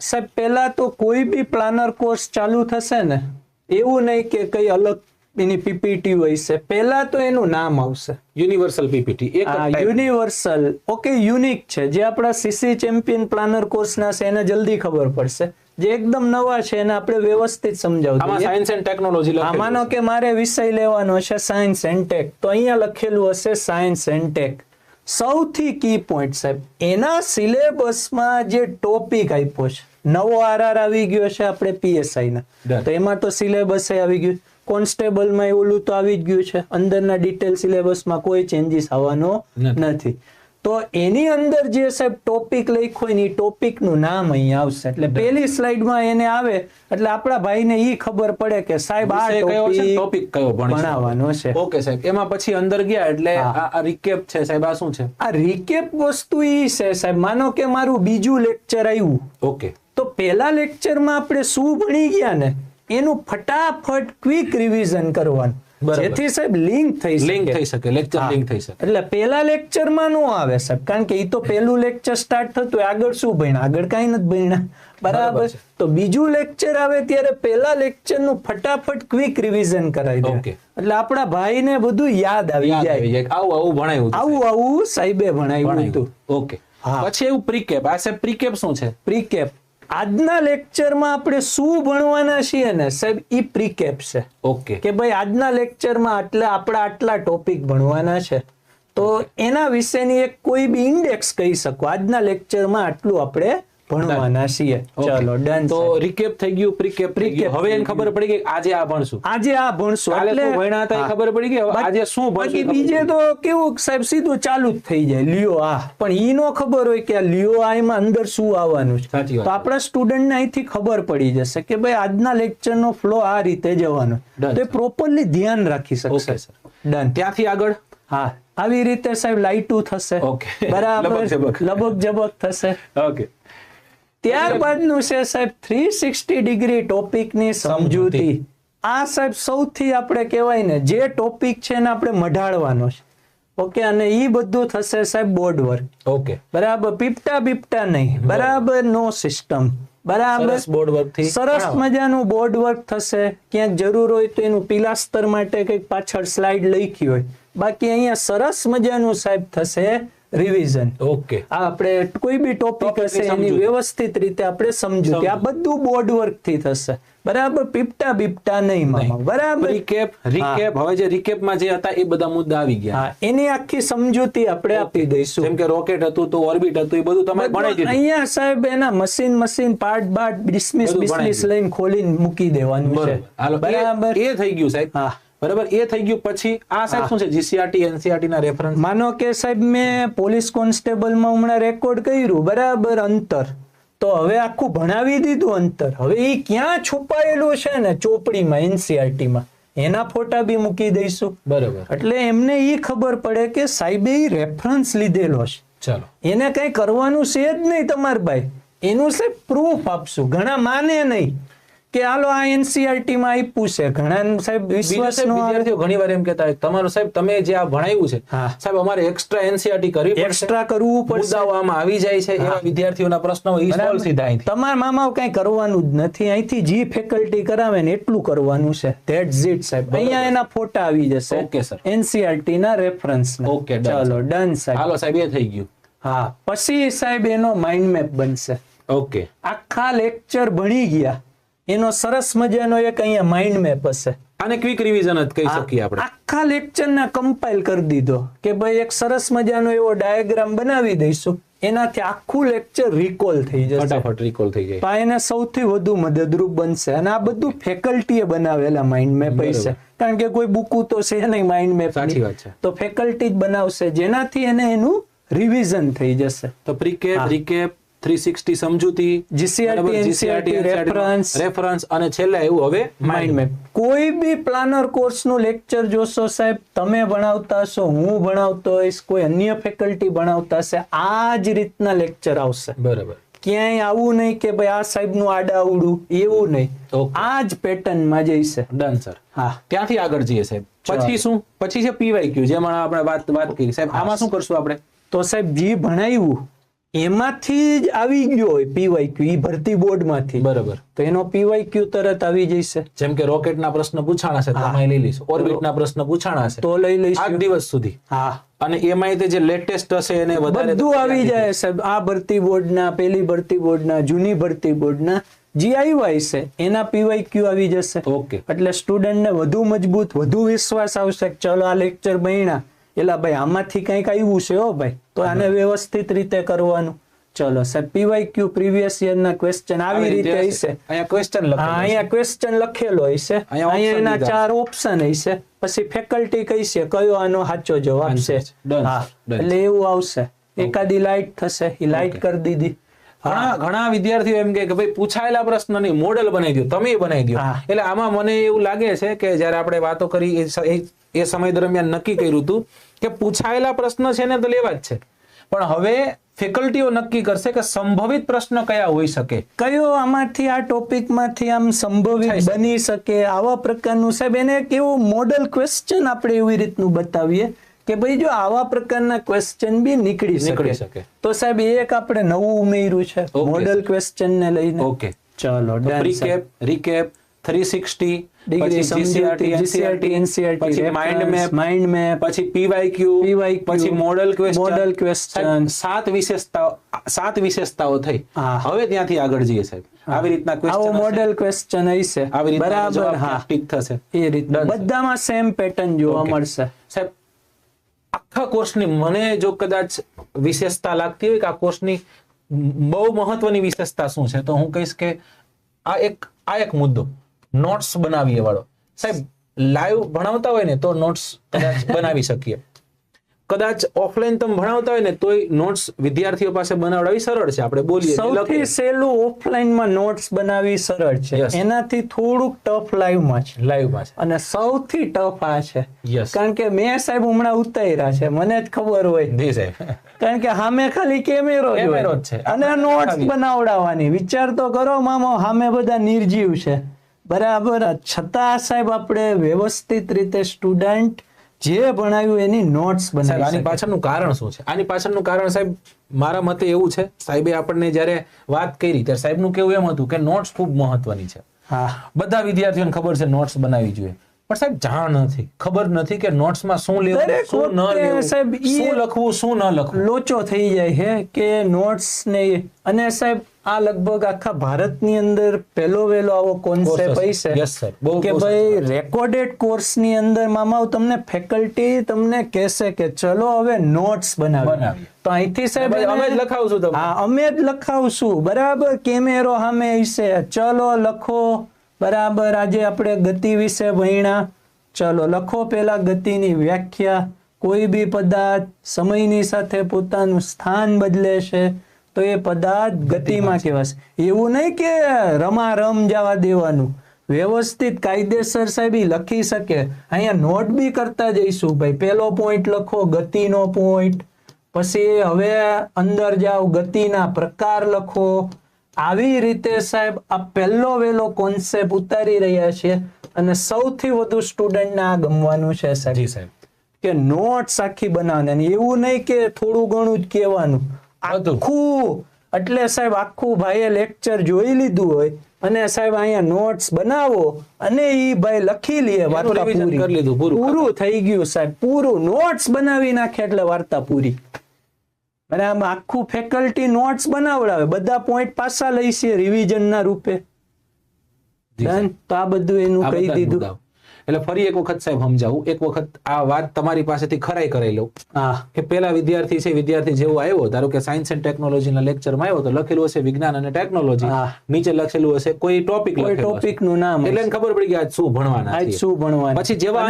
સાહેબ પહેલા તો કોઈ બી પ્લાનર કોર્સ ચાલુ થશે ને એવું નહીં કે કઈ અલગ એની પીપીટી હોય છે. પહેલા તો એનું નામ આવશે. Universal PPT. Universal okay unique છે. જે આપણા સીસી ચેમ્પિયન પ્લાનર કોર્સના છે એને જલ્દી ખબર પડશે. જે એકદમ નવા છે એને આપણે વ્યવસ્થિત સમજાવી સાયન્સ એન્ડ ટેકનોલોજી માનો કે મારે વિષય લેવાનો છે સાયન્સ એન્ડ ટેક તો અહીંયા લખેલું હશે સાયન્સ એન્ડ ટેક સૌથી કી પોઈન્ટ સાહેબ એના સિલેબસમાં જે ટોપિક આપ્યો છે નવો આરઆર આવી ગયો છે આપણે પીએસઆઈ ના. તો એમાં તો સિલેબસ આવી ગયું. કોન્સ્ટેબલમાં ઓલું તો આવી જ ગયું છે. અંદરના ડિટેલ સિલેબસમાં કોઈ ચેન્જીસ આવવાનો નથી. તો એની અંદર જે સાહેબ ટોપિક લખ્યો હોય ને એ ટોપિક નામ અહીંયા આવશે. એટલે પેલી સ્લાઇડમાં એને આવે એટલે આપણા ભાઈને ઈ ખબર પડે કે સાહેબ આ ટોપિક કયો ભણાવવાનો છે. ઓકે સાહેબ એમાં પછી અંદર ગયા એટલે આ રિકેપ છે સાહેબ આ શું છે? આ રિકેપ વસ્તુ ઈ છે સાહેબ. માનો કે મારું બીજું લેક્ચર આવ્યું. ઓકે. તો પહેલા લેક્ચરમાં આપણે શું ભણી ગયા ને? એનું ફટાફટ ક્વિક રિવિઝન કરવાનું. જેથી સાહેબ લિંક થઈ લિંક થઈ શકે લેક્ચર. લિંક થઈ શકે. એટલે પહેલા લેક્ચરમાં નો આવે સાહેબ કારણ કે એ તો પહેલું લેક્ચર સ્ટાર્ટ થતું આગળ શું ભણ્યા? આગળ કાંઈ નથી ભણ્યા. બરાબર? તો બીજું લેક્ચર આવે ત્યારે પેલા લેક્ચરનું ફટાફટ ક્વિક રિવિઝન કરાવી દે. એટલે આપણા ભાઈને બધું યાદ આવી જાય. આવું આવું ભણાયું આવું આવું સાહેબે ભણાયું હતું. ભણાયું ઓકે પછી એવું પ્રીકેપ આ સાહેબ પ્રીકેપ શું છે? પ્રીકેપ આજના લેક્ચરમાં આપણે શું ભણવાના છીએ ને સાહેબ ઈ પ્રીકેપ છે. ઓકે કે ભાઈ આજના લેક્ચરમાં આટલા આપણા આટલા ટોપિક ભણવાના છે. તો એના વિશેની એક કોઈ બી ઇન્ડેક્સ કહી શકો. આજના લેક્ચરમાં આટલું આપણે ભણવાના છીએ ચલો ડન તો રિકેપ થઈ ગયું પ્રીકેપ થઈ હવે એને ખબર પડી ગઈ કે આજે આ ભણશું. આજે આ ભણશું એટલે ભણ્યા હતા ખબર પડી ગઈ? આજે શું ભણશું બીજે તો કેવું સાહેબ સીધું ચાલુ જ થઈ જાય. લ્યો આ. પણ ઈ નો ખબર હોય કે લ્યો આ એમાં અંદર શું આવવાનું છે. તો આપણા સ્ટુડન્ટને અહીંથી ખબર પડી જશે કે ભાઈ આજના લેક્ચરનો ફ્લો આ રીતે જવાનો તો પ્રોપરલી ધ્યાન રાખી શકશે. ડન ત્યાંથી આગળ? હા. આવી રીતે સાહેબ લાઈટું થશે. ઓકે બરાબર. લબક જબક થશે. ઓકે ત્યારબાદનું છે સાહેબ થ્રી સિક્સટી ડિગ્રી ટોપિકની સમજૂતી. આ સાહેબ સૌથી આપણે કહેવાય ને જે ટોપિક છે ને આપણે મઢાડવાનો છે. ઓકે અને એ બધું થશે સાહેબ બોર્ડ વર્ક. ઓકે. બરાબર પીપટા બીપટા નહીં. બરાબર. નો સિસ્ટમ બરાબર. બોર્ડ વર્કથી સરસ મજાનું બોર્ડ વર્ક થશે. ક્યાંક જરૂર હોય તો એનું પિલાસ્તર માટે કંઈક પાછળ સ્લાઇડ લખી હોય. બાકી અહીંયા સરસ મજાનું સાહેબ થશે. રિવિઝન ઓકે આ આપણે કોઈ બી ટોપિક હશે એની વ્યવસ્થિત રીતે આપણે સમજૂતી. આ બધું બોર્ડ વર્કથી થશે. બરાબર? પીપટા બીપટા નહીં મામા. બરાબર? રીકેપ રીકેપ હવે જે રિકેપમાં જે હતા એ બધા મુદ્દા આવી ગયા. હા એની આખી સમજૂતી આપણે આપી દઈશું. જેમ કે રોકેટ હતું તો ઓર્બિટ હતું એ બધું તમે ભણાઈ દીધું. અહીંયા સાહેબ એના મશીન મશીન પાર્ટ બાર્ટ ડિસમિસ બિસમિસ લઈને ખોલીને મૂકી દેવાનું છે. બરાબર? એ થઈ ગયું સાહેબ. હા. બરાબર? એ થઈ ગયું. પછી આ સાહેબ શું છે? જીસીઆરટી એનસીઆરટી ના રેફરન્સ માનો કે સાહેબ મેં પોલીસ કોન્સ્ટેબલમાં હમણાં રેકોર્ડ કર્યું બરાબર અંતર. તો હવે આખું ભણાવી દીધું અંતર. હવે એ ક્યાં છુપાયેલું છે ને ચોપડીમાં એનસીઆરટી માં એના ફોટા બી મૂકી દઈશું. બરાબર. એટલે એમને એ ખબર પડે કે સાહેબે ઈ રેફરન્સ લીધેલો છે. ચાલો. એને કઈ કરવાનું છે જ નહીં તમાર ભાઈ. એનું સાહેબ પ્રૂફ આપશું. ઘણા માને નહીં. કે હાલો આ એનસીઆરટી માં આપ્યું છે. ઘણા સાહેબ વિશ્વાસ વિદ્યાર્થીઓ ઘણી વાર એમ કહેતા તમારું સાહેબ તમે જે આ ભણાવ્યું છે. સાહેબ અમારે એક્સ્ટ્રા એનસીઆરટી કરવી એક્સ્ટ્રા કરવું પડશે. આમાં આવી જાય છે એવા વિદ્યાર્થીઓના પ્રશ્નો ઈ સોલ્વ સીધા અહીંથી. તમારા મામા કઈ કરવાનું જ નથી. અહીંથી જી ફેકલ્ટી કરાવે ને એટલું કરવાનું છે. ધેટ્સ ઇટ સાહેબ. અહીંયા એના ફોટા આવી જશે. ઓકે સર એનસીઆરટી ના. રેફરન્સ ઓકે ચાલો ડન સાહેબ. હાલો સાહેબ એ થઈ ગયું. હા. પછી સાહેબ એનો માઇન્ડ મેપ બનશે. ઓકે આખા લેક્ચર ભણી ગયા. એનો સરસ મજાનો એક અહીંયા માઇન્ડ મેપ હશે. આને ક્વિક રિવિઝન જ કહી શકીએ આપણે. આખા લેક્ચર ના કમ્પાઇલ કરી દીધો કે ભાઈ એક સરસ મજાનો એવો ડાયાગ્રામ બનાવી દઈશું. એનાથી આખું લેક્ચર રિકોલ થઈ જશે. ફટાફટ રિકોલ થઈ જાય. પણ એને સૌથી વધુ મદદરૂપ બનશે. અને આ બધું ફેકલ્ટીએ બનાવેલા માઇન્ડ મેપ હશે. કારણ કે કોઈ બુકુ તો છે નહીં માઇન્ડ મેપ સાચી વાત છે. તો ફેકલ્ટી જ બનાવશે. જેનાથી એને એનું રિવિઝન થઈ જશે. તો પ્રીકેપ રિકેપ 360 સમજૂતી જીસીઆરટી NCRT, રેફરન્સ રેફરન્સ અને છેલ્લે એવું હવે માઇન્ડ મેપ કોઈ બી પ્લાનર કોર્સનું લેક્ચર જોશો સાહેબ તમે ભણાવતા હશો હું ભણાવતો હોઈશ કોઈ અન્ય ફેકલ્ટી ભણાવતા હશે આ જ રીતના લેક્ચર આવશે. બરાબર. ક્યાંય આવું નહીં કે ભાઈ આ સાહેબનું આડાવડું એવું નહીં. તો આ જ પેટર્નમાં જઈશે ડન સર હા. ત્યાંથી આગળ જઈએ સાહેબ. પછી શું? પછી છે પીવાય ક્યુ જેમાં આપણે વાત વાત કરી. સાહેબ આમાં શું કરશું આપણે? તો સાહેબ જે ભણાવ્યું એમાંથી જ આવી ગયો હોય પીવાય ક્યુ ઈ ભરતી બોર્ડમાંથી બરાબર. તો એનો પીવાય ક્યુ તરત આવી જશે જેમ કે રોકેટના પ્રશ્ન પૂછાણા છે એમાં લઈ લઈશું. ઓર્બિટના પ્રશ્ન પૂછાણા છે. તો લઈ લઈશ. લઈશું દિવસ સુધી. હા. અને એમાં જે લેટેસ્ટ હશે એને વધારે બધું આવી જાય સાહેબ. આ ભરતી બોર્ડના પેલી ભરતી બોર્ડના જૂની ભરતી બોર્ડના જે આવ્યા છે એના પીવાય ક્યુ આવી જશે. ઓકે એટલે સ્ટુડન્ટને વધુ મજબૂત વધુ વિશ્વાસ આવશે ચલો આ લેક્ચર ભણ્યા. એલા ભાઈ આમાંથી કંઈક આવ્યું છે હો ભાઈ. તો આને વ્યવસ્થિત રીતે કરવાનું. ચલો સાહેબ P Y Q previous year ના ક્વેશ્ચન આવી રીતે હશે અહીંયા ક્વેશ્ચન હા અહીંયા ક્વેશ્ચન લખેલો હશે અહીંયા એના ચાર ઓપ્શન હશે પછી ફેકલ્ટી કહીશે કયો આનો સાચો જવાબ છે? છે. હા એટલે એવું આવશે. એકાદી લાઈટ થશે. એ લાઈટ કરી દીધી. ઘણા ઘણા વિદ્યાર્થીઓ એમ કે ભાઈ પૂછાયેલા પ્રશ્નની મોડેલ બનાવી દો તમે બનાવી દો. એટલે આમાં મને એવું લાગે છે કે જ્યારે આપણે વાતો કરી એ સમય દરમિયાન નક્કી કર્યું હતું કે પૂછાયેલા પ્રશ્ન છે ને તો લેવા જ છે. પણ હવે ફેકલ્ટીઓ નક્કી કરશે કે સંભવિત પ્રશ્ન કયા હોઈ શકે. કયો આમાંથી આ ટોપિકમાંથી આમ સંભવિત બની શકે આવા પ્રકારનું સાહેબ એને એક એવું મોડલ ક્વેશ્ચન આપણે એવી રીતનું બતાવીએ. કે ભાઈ જો આવા પ્રકારના ક્વેશ્ચન બી નીકળી નીકળી શકે. તો સાહેબ એક આપણે નવું ઉમેર્યું છે. મોડલ ક્વેશ્ચન ને લઈને. ઓકે ચલો રીકેપ રીકેપ 360 ડિગ્રી પછી સમજૂતી, એનસીઆરટી પછી માઇન્ડ મેપ માઇન્ડ મેપ પછી પીવાયક્યુ પીવાય પછી મોડલ ક્વેશ્ચન મોડલ ક્વેશ્ચન સાત વિશેષતાઓ સાત વિશેષતાઓ થઈ. હવે ત્યાંથી આગળ જઈએ સાહેબ. આવી રીતના આવો ક્વેશ્ચન મોડલ ક્વેશ્ચન હશે આવી રીતે બરાબર હા. ટીક થશે. એ રીતે બધામાં સેમ પેટર્ન જોવા મળશે. સાહેબ આખા કોર્સની મને જો કદાચ વિશેષતા લાગતી હોય કે આ કોર્સની બહુ મહત્વની વિશેષતા શું છે, તો હું કહીશ કે આ એક આ એક મુદ્દો, નોટ્સ બનાવીએ વાળો. સાહેબ, લાઈવ ભણાવતા હોય ને તો નોટ્સ કદાચ બનાવી શકીએ. કદાચ ઓફલાઈન તમે ભણાવતા હોય ને તોય નોટ્સ વિદ્યાર્થીઓ પાસે બનાવડાવી સરળ છે. આપણે બોલીએ સૌથી. સહેલું ઓફલાઈનમાં નોટ્સ બનાવવી સરળ છે. એનાથી થોડુંક ટફ લાઈવમાં છે. લાઈવમાં છે. અને સૌથી ટફ આ છે. કારણ કે મેં સાહેબ હમણાં ઉતાર્યા છે. મને જ ખબર હોય. જી સાહેબ. કારણ કે સામે ખાલી કેમેરો કેમેરો છે. અને નોટ્સ. બનાવડાવવાની. વિચાર તો કરો મામો સામે બધા નિર્જીવ છે. બરાબર. છતાં સાહેબ આપણે વ્યવસ્થિત રીતે સ્ટુડન્ટ જે ભણાવ્યું એની નોટ્સ બનાવી આની પાછળનું કારણ શું છે? આની પાછળનું કારણ સાહેબ મારા મતે એવું છે સાહેબે આપણને જ્યારે વાત કરી ત્યારે સાહેબનું કેવું એમ હતું કે નોટ્સ ખૂબ મહત્વની છે. બધા વિદ્યાર્થીઓને ખબર છે નોટ્સ બનાવી જોઈએ. પણ સાહેબ જાણ નથી. ખબર નથી કે નોટ્સમાં શું લેવું શું ન લેવું સાહેબ શું લખવું શું ન લખવું. લોચો થઈ જાય છે કે નોટ્સ ને અને સાહેબ આ લગભગ આખા ભારતની અંદર પહેલો વહેલો આવો કોન્સેપ્ટ હશે. કે ભાઈ રેકોર્ડેડ કોર્સની અંદર મામાઓ તમને ફેકલ્ટી તમને કહેશે કે ચલો હવે નોટ્સ બનાવી તો અહીંથી સાહેબ અમે જ લખાવશું તમને. હા અમે જ લખાવશું. બરાબર? કેમેરો સામે હશે. ચલો લખો. બરાબર આજે આપણે ગતિ વિશે ભણ્યા ચલો લખો પેલા ગતિની વ્યાખ્યા. કોઈ બી પદાર્થ સમયની સાથે પોતાનું સ્થાન બદલે છે તો એ પદાર્થ ગતિમાં કહેવાશે. એવું નહીં કે રમા રમ જવા દેવાનું. વ્યવસ્થિત કાયદેસર સાહેબ લખી શકે. અહીંયા નોટ બી કરતા જઈશું ભાઈ. પેલો પોઈન્ટ લખો ગતિનો પોઈન્ટ પછી હવે અંદર જાઓ ગતિના પ્રકાર લખો. આવી રીતે સાહેબ આ પહેલો વેલો કોન્સેપ્ટ ઉતારી રહ્યા છે અને સૌથી વધુ સ્ટુડન્ટને આ ગમવાનું છે સાહેબ. જી સાહેબ. કે નોટ્સ આખી બનાવવાની એવું નહીં કે થોડું ઘણું જ કહેવાનું. આખું. એટલે સાહેબ આખું ભાઈએ લેક્ચર જોઈ લીધું હોય અને સાહેબ અહીંયા નોટ્સ બનાવો અને એ ભાઈ લખી લે વાર્તા પૂરું. પૂરું. થઈ ગયું સાહેબ. પૂરું. નોટ્સ બનાવી નાખે એટલે વાર્તા પૂરી. અને આમ આખું ફેકલ્ટી નોટ્સ બનાવડાવે બધા પોઈન્ટ પાછા લઈ છે રિવિઝન ના રૂપે? તો આ બધું એનું કહી દીધું. એટલે ફરી એક વખત સાહેબ સમજાવું. એક વખત આ વાત તમારી પાસેથી ખરાઈ કરાઈ લઉં. કે પેલા વિદ્યાર્થી છે વિદ્યાર્થી જેવો આવ્યો ધારો કે સાયન્સ એન્ડ ટેકનોલોજીના લેક્ચરમાં આવ્યો તો લખેલું હશે વિજ્ઞાન અને ટેકનોલોજી નીચે લખેલું હશે કોઈ ટોપિક ટોપિકનું નામ એટલે ખબર પડી આજ શું ભણવાના આજ શું ભણવાના પછી જેવા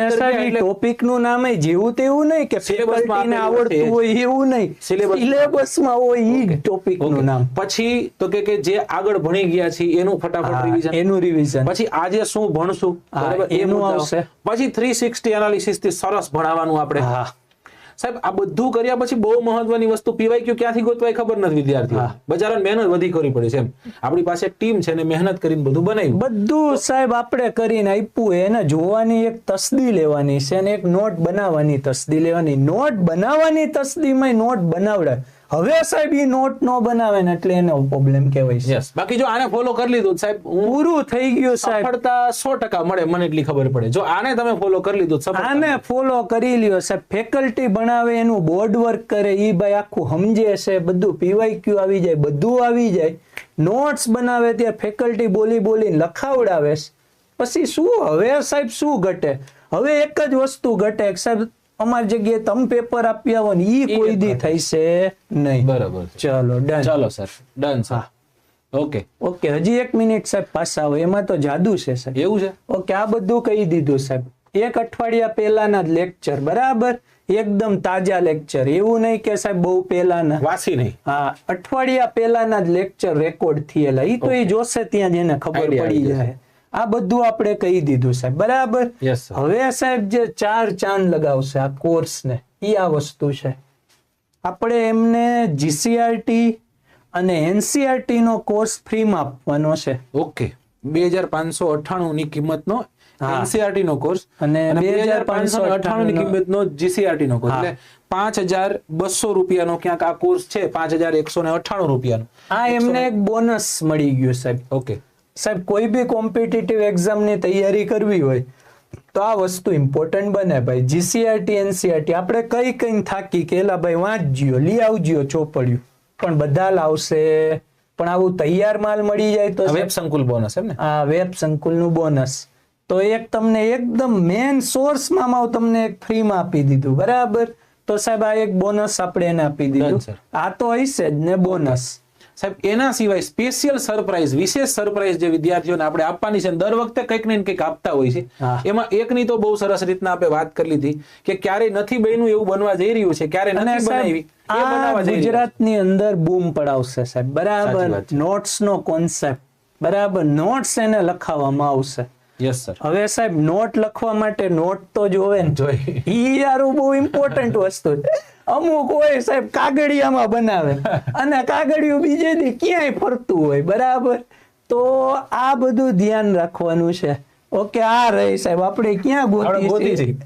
ટોપિકનું નામ જેવું તેવું નહીં કે Syllabus માં ફેકલ્ટીને આપેલું આવડતું હોય એવું નહીં. સિલેબસમાં હોય ઈ ટોપિકનું નામ. પછી તો કે કે જે આગળ ભણી ગયા છે એનું ફટાફટ રિવિઝન એનું રિવિઝન પછી આજે શું ભણશું? બરાબર? એનું પછી 360 એનાલિસિસથી સરસ ભણાવવાનું આપણે. સાહેબ આ બધું કર્યા પછી બહુ મહત્વની વસ્તુ પીવાય ક્યુ? ક્યાંથી ગોતવાય ખબર નથી વિદ્યાર્થી હા. બજારમાં મહેનત વધી કરવી પડે છે આપણી પાસે ટીમ છે ને મહેનત કરીને બધું બનાવ્યું. બધું સાહેબ આપણે કરીને આપ્યું એને જોવાની એક તસદી લેવાની છે અને એક નોટ બનાવવાની તસદી લેવાની. નોટ બનાવવાની તસદીમાં નોટ બનાવડે હવે સાહેબ એ નોટ નો બનાવે ને એટલે એનો પ્રોબ્લેમ કહેવાય છે. બાકી જો આને ફોલો કરી લીધું સાહેબ પૂરું થઈ ગયું સાહેબ. સફળતા સો ટકા મળે મને એટલી ખબર પડે. જો આને તમે ફોલો કરી લીધું આને ફોલો કરી લ્યો સાહેબ. ફેકલ્ટી બનાવે એનું બોર્ડ વર્ક કરે એ ભાઈ આખું સમજે છે. બધું પીવાય ક્યુ આવી જાય બધું આવી જાય. નોટ્સ બનાવે ત્યાં ફેકલ્ટી બોલી બોલીને લખાવડાવે પછી શું? હવે સાહેબ શું ઘટે? હવે એક જ વસ્તુ ઘટે સાહેબ અમારી જગ્યાએ તમે પેપર આપી આવો ને ઈ કોઈ દી થઈશે નહીં. બરાબર ચલો ડન ચાલો sir done sir okay okay હજી એક મિનિટ સાહેબ પાછા આવો. એમાં તો જાદુ છે સાહેબ. એવું છે? ઓકે આ બધું કહી દીધું સાહેબ. એક અઠવાડિયા પહેલાના જ લેક્ચર બરાબર? એકદમ તાજા લેક્ચર એવું નહીં કે સાહેબ બહુ પહેલાના. વાસી નહીં. હા અઠવાડિયા પહેલાના જ લેક્ચર રેકોર્ડ થયેલા. ઈ તો એ જોશે ત્યાં જેને ખબર પડી આવી જાય. આ બધું આપણે કહી દીધું સાહેબ. બરાબર? હવે સાહેબ જે ચાર ચાંદ લગાવશે આ કોર્સને એ આ વસ્તુ છે. આપણે એમને જીસીઆરટી અને એનસીઆરટી નો કોર્સ ફ્રીમાં આપવાનો છે. ઓકે. બે હજાર પાંચસો અઠાણું ની કિંમતનો નો એનસીઆરટી નો કોર્સ અને બે હજાર પાંચસો અઠાણું ની 2598 કિંમતનો જીસીઆરટી નો કોર્સ. એટલે પાંચ હજાર બસો રૂપિયાનો ક્યાંક આ કોર્સ છે પાંચ હજાર એકસો ને અઠાણું રૂપિયાનો. આ એમને એક બોનસ મળી ગયું સાહેબ. ઓકે. સાહેબ કોઈ બી કોમ્પિટિટિવ એક્ઝામની તૈયારી કરવી હોય તો આ વસ્તુ ઇમ્પોર્ટન્ટ બને ભાઈ. જીસીઆરટી એનસીઆરટી આપણે કઈ કઈ થાકી કેલા ભાઈ વાંચજો લઈ આવજો ચોપડ્યું. પણ બધા લાવશે. પણ આવું તૈયાર માલ મળી જાય તો વેબ સંકુલ બોનસ એમ ને? આ વેબ સંકુલનું બોનસ તો એક તમને એકદમ મેન સોર્સમાં માં તમને એક ફ્રીમાં આપી દીધું. બરાબર? તો સાહેબ આ એક બોનસ આપણે એને આપી દીધું. આ તો હશે જ ને બોનસ સાહેબ એના સિવાય સ્પેશિયલ સરપ્રાઈઝ વિશેષ સરપ્રાઈઝ જે વિદ્યાર્થીઓને આપણે આપવાની છે દર વખતે કંઈક ને કંઈક આપતા હોય છે. એમાં એકની તો બહુ સરસ રીતના આપણે વાત કરી લીધી કે ક્યારે નથી બન્યું એવું બનવા જઈ રહ્યું છે ક્યારે નથી બનાવી. ગુજરાતની અંદર બૂમ પડાવશે સાહેબ બરાબર. નોટ્સ નો કોન્સેપ્ટ બરાબર. નોટ્સ એને લખાવવામાં આવશે. યસ સર હવે સાહેબ નોટ લખવા માટે નોટ તો જોવે ને. જોઈએ. ઈ યારું બહુ ઇમ્પોર્ટન્ટ વસ્તુ છે. અમુક હોય સાહેબ કાગળિયામાં બનાવે. અને કાગળિયું બીજે દી ક્યાંય ફરતું હોય બરાબર? તો આ બધું ધ્યાન રાખવાનું છે. ઓકે આ રહી સાહેબ આપણે ક્યાં ગોતી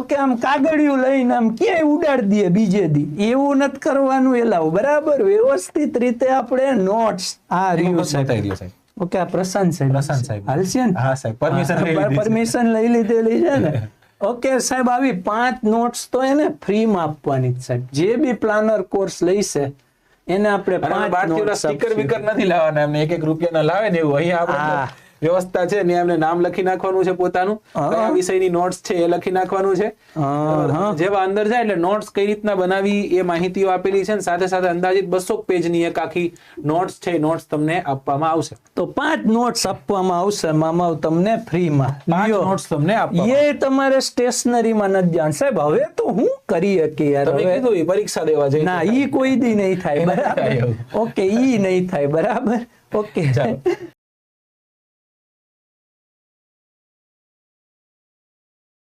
ઓકે આમ કાગળિયું લઈને આમ ક્યાંય ઉડાડી દઈએ બીજે દી. એવું નથી કરવાનું એલાવ બરાબર? વ્યવસ્થિત રીતે આપણે નોટ્સ આ રહ્યું સાહેબ. ઓકે આ પ્રશાંત સાહેબ. પ્રશાંત સાહેબ. હાલશે ને? હા સાહેબ, પરમિશન લઈ લીધી પરમિશન લઈ લીધેલી છે ને? ઓકે સાહેબ આવી પાંચ નોટ્સ તો એને ફ્રીમાં આપવાની સાહેબ. જે બી પ્લાનર કોર્સ લઈશે એને આપણે પાંચ સ્ટીકર. બીકર નથી લાવવાના. એક એક રૂપિયાના લાવે ને એવું. અહીંયા આપણે. વ્યવસ્થા છે ને એમને નામ લખી નાખવાનું છે પોતાનું. કયા વિષયની નોટ્સ છે એ લખી નાખવાનું છે. જેવા અંદર જાય એટલે નોટ્સ કઈ રીતના બનાવી એ માહિતીઓ આપેલી છે સાથે સાથે અંદાજિત બસો પેજની એક આખી નોટ્સ છે નોટ્સ તમને આપવામાં આવશે. તો પાંચ નોટ્સ આપવામાં આવશે મામા તમને ફ્રીમાં નોટ્સ તમને એ તમારે સ્ટેશનરીમાં નથી જાણ સાહેબ હવે તો હું કરી શકીએ યાર. તમે કીધું એ પરીક્ષા દેવા જઈ ના ઈ કોઈ દી નહીં થાય. બરાબર? ઓકે ઈ નહીં થાય. બરાબર? ઓકે. ચાલો.